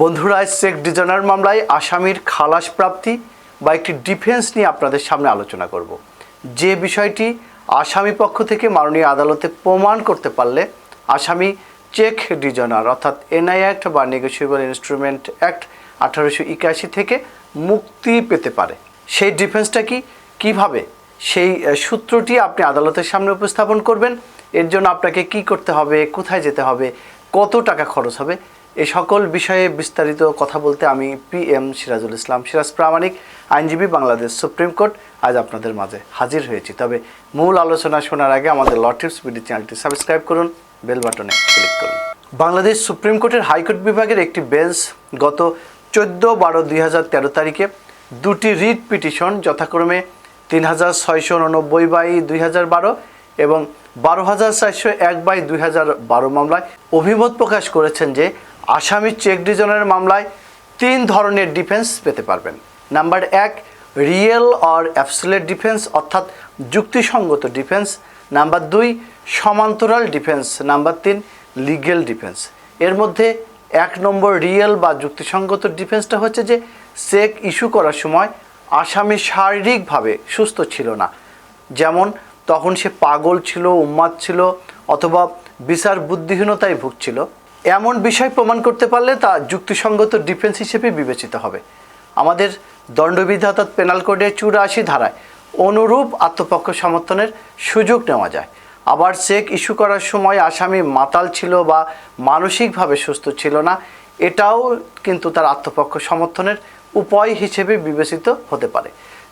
বন্ধুরা check dishonour মামলায় আসামির খালাস প্রাপ্তি বা একটি ডিফেন্স নিয়ে আপনাদের সামনে আলোচনা করব। যে বিষয়টি আসামি পক্ষ থেকে মাননীয় আদালতে প্রমাণ করতে পারলে আসামি চেক ডিজনার অর্থাৎ এনআই অ্যাক্ট বা নেগোসিয়েবল ইনস্ট্রুমেন্ট অ্যাক্ট আঠারোশো একাশি থেকে মুক্তি পেতে পারে। সেই ডিফেন্সটা কি? কীভাবে? সেই সূত্রটি আপনি আদালতের সামনে উপস্থাপন করবেন। এর জন্য আপনাকে কি করতে হবে? কোথায় যেতে হবে? কত টাকা খরচ হবে? এই সকল বিষয়ে বিস্তারিত কথা বলতে আমি পি এম সিরাজুল ইসলাম। সিরাজ প্রামাণিক, আইনজীবী, বাংলাদেশ সুপ্রিম কোর্ট। আজ আপনাদের মাঝে হাজির হয়েছি। তবে মূল আলোচনা শোনার আগে আমাদের ল টিপস বিডি চ্যানেলটি সাবস্ক্রাইব করুন, বেল বাটনে ক্লিক করুন। বাংলাদেশ সুপ্রিম কোর্টের হাইকোর্ট বিভাগের একটি বেঞ্চ গত চোদ্দ বারো দুই হাজার তেরো তারিখে দুটি রিট পিটিশন যথাক্রমে তিন হাজার ছয়শো উননব্বই বাই দুই হাজার বারো এবং বারো হাজার চারশো এক বাই দুই হাজার বারো মামলায় অভিমত প্রকাশ করেছেন যে আসামি চেক ডিজনের মামলায় তিন ধরনের ডিফেন্স পেতে পারবেন। নাম্বার এক, রিয়েল অর অ্যাবসুলেট ডিফেন্স, অর্থাৎ যুক্তিসঙ্গত ডিফেন্স। নাম্বার দুই, সমান্তরাল ডিফেন্স। নাম্বার তিন লিগেল ডিফেন্স। এর মধ্যে এক নম্বর রিয়েল বা যুক্তিসঙ্গত ডিফেন্সটা হচ্ছে যে, চেক ইস্যু করার সময় আসামি শারীরিকভাবে সুস্থ ছিল না। যেমন, তখন সে পাগল ছিল, উম্মাদ ছিল, অথবা বিচার বুদ্ধিহীনতায় ভুগছিল। এমন বিষয় প্রমাণ করতে পারলে তা যুক্তিসঙ্গত ডিফেন্স হিসেবে বিবেচিত হবে। আমাদের দণ্ডবিধি অর্থাৎ পেনাল কোডের চুরাশি ধারায় অনুরূপ আত্মপক্ষ সমর্থনের সুযোগ নেওয়া যায়। আবার চেক ইস্যু করার সময় আসামি মাতাল ছিল বা মানসিকভাবে সুস্থ ছিল না, এটাও কিন্তু তার আত্মপক্ষ সমর্থনের উপায় হিসেবে বিবেচিত হতে পারে।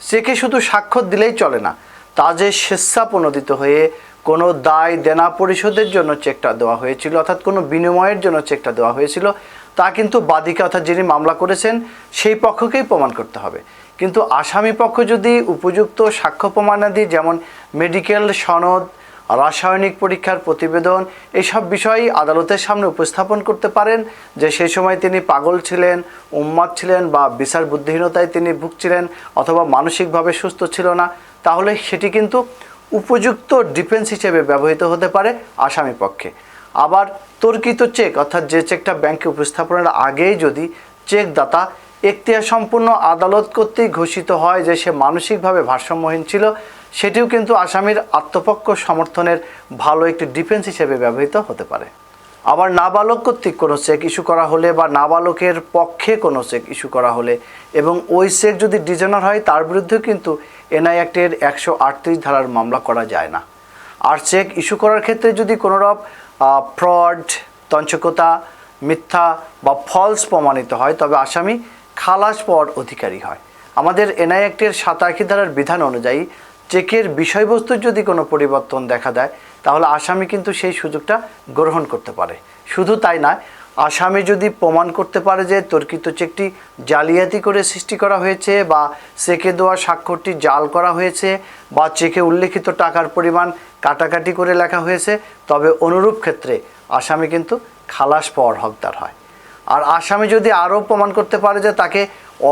চেকে শুধু স্বাক্ষর দিলেই চলে না তা যে স্বেচ্ছাপনোদিত হয়ে কোনো দায় দেনা পরিশোধের জন্য চেকটা দেওয়া হয়েছিল, অর্থাৎ কোনো বিনিময়ের জন্য চেকটা দেওয়া হয়েছিল, তা কিন্তু বাদিকা, অর্থাৎ যিনি মামলা করেছেন, সেই পক্ষকেই প্রমাণ করতে হবে। কিন্তু আসামি পক্ষ যদি উপযুক্ত সাক্ষ্য প্রমাণাদি যেমন মেডিকেল সনদ, রাসায়নিক পরীক্ষার প্রতিবেদন এইসব বিষয় আদালতের সামনে উপস্থাপন করতে পারেন, যে সেই সময় তিনি পাগল ছিলেন, উম্মাদ ছিলেন বা বিচার বুদ্ধিহীনতায় তিনি ভুগছিলেন, অথবা মানসিকভাবে সুস্থ ছিল না তাহলে সেটি কিন্তু উপযুক্ত ডিফেন্স হিসেবে ব্যবহৃত হতে পারে আসামি পক্ষে। আবার তর্কিত চেক, অর্থাৎ যে চেকটা ব্যাংকে উপস্থাপনের আগেই যদি চেক দাতা এখতিয়ার সম্পূর্ণ আদালত কর্তৃক ঘোষিত হয় যে সে মানসিকভাবে ভারসাম্যহীন ছিল, সেটিও কিন্তু আসামির আত্মপক্ষ সমর্থনের ভালো একটি ডিফেন্স হিসেবে ব্যবহৃত হতে পারে। আবার নাবালক কর্তৃক কোনো চেক ইস্যু করা হলে বা নাবালকের পক্ষে কোনো চেক ইস্যু করা হলে এবং ওই চেক যদি ডিজাইনার হয়, তার বিরুদ্ধেও কিন্তু এনআই অ্যাক্টের একশো আটত্রিশ ধারার মামলা করা যায় না। আর চেক ইস্যু করার ক্ষেত্রে যদি কোনো রকম ফ্রড, তঞ্চকতা, মিথ্যা বা ফলস প্রমাণিত হয়, তবে আসামি খালাস পাওয়ার অধিকারী হয়। আমাদের এনআই অ্যাক্টের সাতাশি ধারার বিধান অনুযায়ী চেকের বিষয়বস্তুর যদি কোনো পরিবর্তন দেখা দেয়, তাহলে আসামি কিন্তু সেই সুযোগটা গ্রহণ করতে পারে। শুধু তাই নয় আসামি যদি প্রমাণ করতে পারে যে তর্কিত চেকটি জালিয়াতি করে সৃষ্টি করা হয়েছে বা চেকে দেওয়া স্বাক্ষরটি জাল করা হয়েছে বা চেকে উল্লেখিত টাকার পরিমাণ কাটাকাটি করে লেখা হয়েছে, তবে অনুরূপ ক্ষেত্রে আসামি কিন্তু খালাস পাওয়ার হকদার হয়। আর আসামি যদি আরও প্রমাণ করতে পারে যে তাকে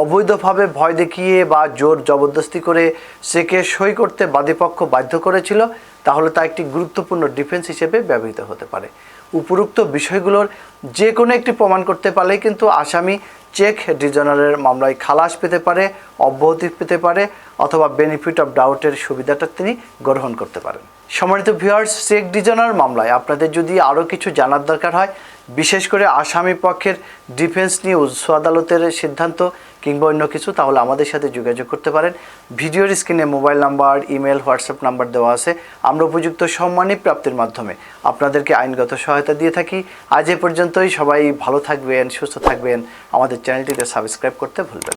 অবৈধভাবে ভয় দেখিয়ে বা জোর জবরদস্তি করে চেকে সই করতে বাদীপক্ষ বাধ্য করেছিল, তাহলে তা একটি গুরুত্বপূর্ণ ডিফেন্স হিসেবে ব্যবহৃত হতে পারে। উপরোক্ত বিষয়গুলোর যে কোনো একটি প্রমাণ করতে পারলেই কিন্তু আসামি চেক ডিজনারের মামলায় খালাস পেতে পারে, অব্যাহতি পেতে পারে অথবা বেনিফিট অফ ডাউটের সুবিধাটা তিনি গ্রহণ করতে পারেন। সম্মানিত ভিউয়ার্স চেক ডিজনার মামলায় আপনাদের যদি আরও কিছু জানার দরকার হয়, বিশেষ করে আসামি পক্ষের ডিফেন্স নিয়ে উচ্চ আদালতের সিদ্ধান্ত কিংবা অন্য কিছু, তাহলে আমাদের সাথে যোগাযোগ করতে পারেন। ভিডিওর স্ক্রিনে mobile number, email, WhatsApp number দেওয়া আছে। আমরা উপযুক্ত সম্মানী প্রাপ্তির মাধ্যমে আপনাদেরকে আইনগত সহায়তা দিয়ে থাকি। আজ এ পর্যন্তই। সবাই ভালো থাকবেন, সুস্থ থাকবেন। আমাদের চ্যানেলটিকে সাবস্ক্রাইব করতে ভুলবেন।